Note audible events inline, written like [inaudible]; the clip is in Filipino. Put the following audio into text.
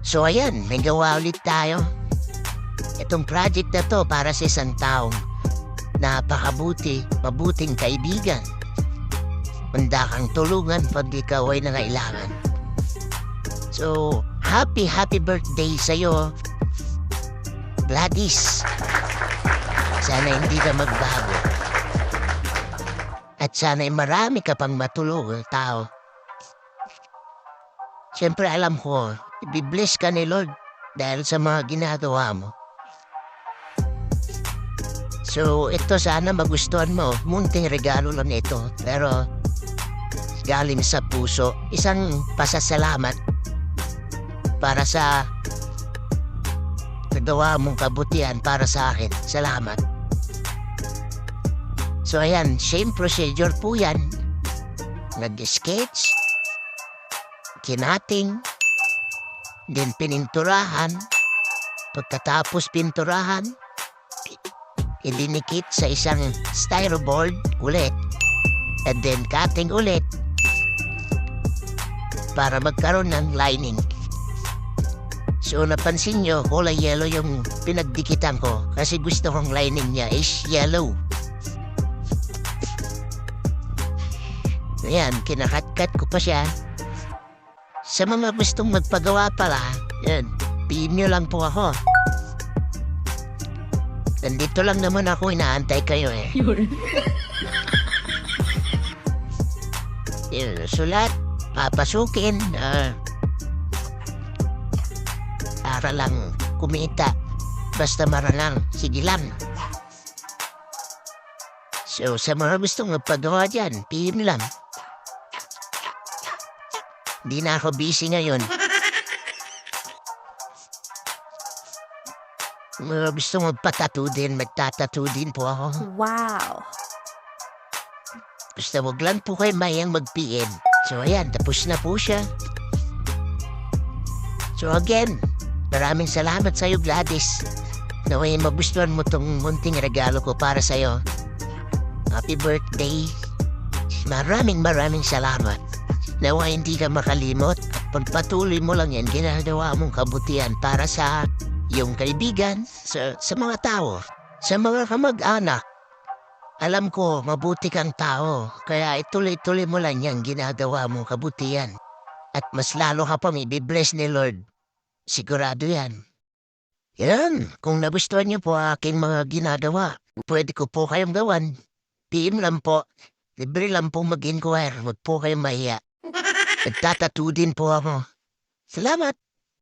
So ayan, may gawa ulit tayo. Itong project na to para sa isang taong napakabuti, mabuting kaibigan. Manda kang tulungan pag ikaw ay nangailangan. So, happy, happy birthday sa'yo, Gladys. Sana hindi ka magbago. At sana ay marami ka pang matulungan tao. Siyempre alam ko, ibibless ka ni Lord dahil sa mga ginagawa mo. So, ito sana magustuhan mo. Munting regalo lang ito. Pero, galing sa puso, isang pasasalamat para sa nagawa mong kabutihan para sa akin. Salamat. So, ayan, same procedure po yan. Nag-sketch, kinating, then pininturahan. Pagkatapos pinturahan, ilinikit sa isang styroboard ulit. And then cutting ulit para magkaroon ng lining. So napansin nyo, kulay yellow yung pinagdikitan ko kasi gusto kong lining niya is yellow. Ayan, kinakat-kat ko pa siya. Sa mga gustong magpagawa pala, yan, PM nyo lang po ako. Nandito lang naman ako, inaantay kayo eh. [laughs] Yun, sulat, papasukin, ah, para lang kumita. Basta maralang, sige lang. So, sa mga gustong magpagawa dyan, PM lang. Di na ako busy ngayon. Mga gusto magpatato din, magtatato din po ako. Wow. Basta wag lang po kayo mayang mag-PM. So ayan, tapos na po siya. So again, maraming salamat sa'yo Gladys. Naway magustuhan mo tong munting regalo ko para sa'yo. Happy birthday. Maraming maraming salamat. Naway hindi ka makalimot at pagpatuloy mo lang yan, ginagawa mong kabutihan para sa iyong kaibigan, sa, sa mga tao, sa mga kamag-anak. Alam ko, mabuti kang tao, kaya ituloy-tuloy mo lang yung ginagawa mong kabutihan. At mas lalo ka pang ibibless ni Lord. Sigurado yan. Yan, kung nagustuhan niyo po aking mga ginagawa, pwede ko po kayong gawan. PM lang po. Libre lang po mag-inquire. Huwag po kayong mahiya. Nagtatatu din po ako. Salamat.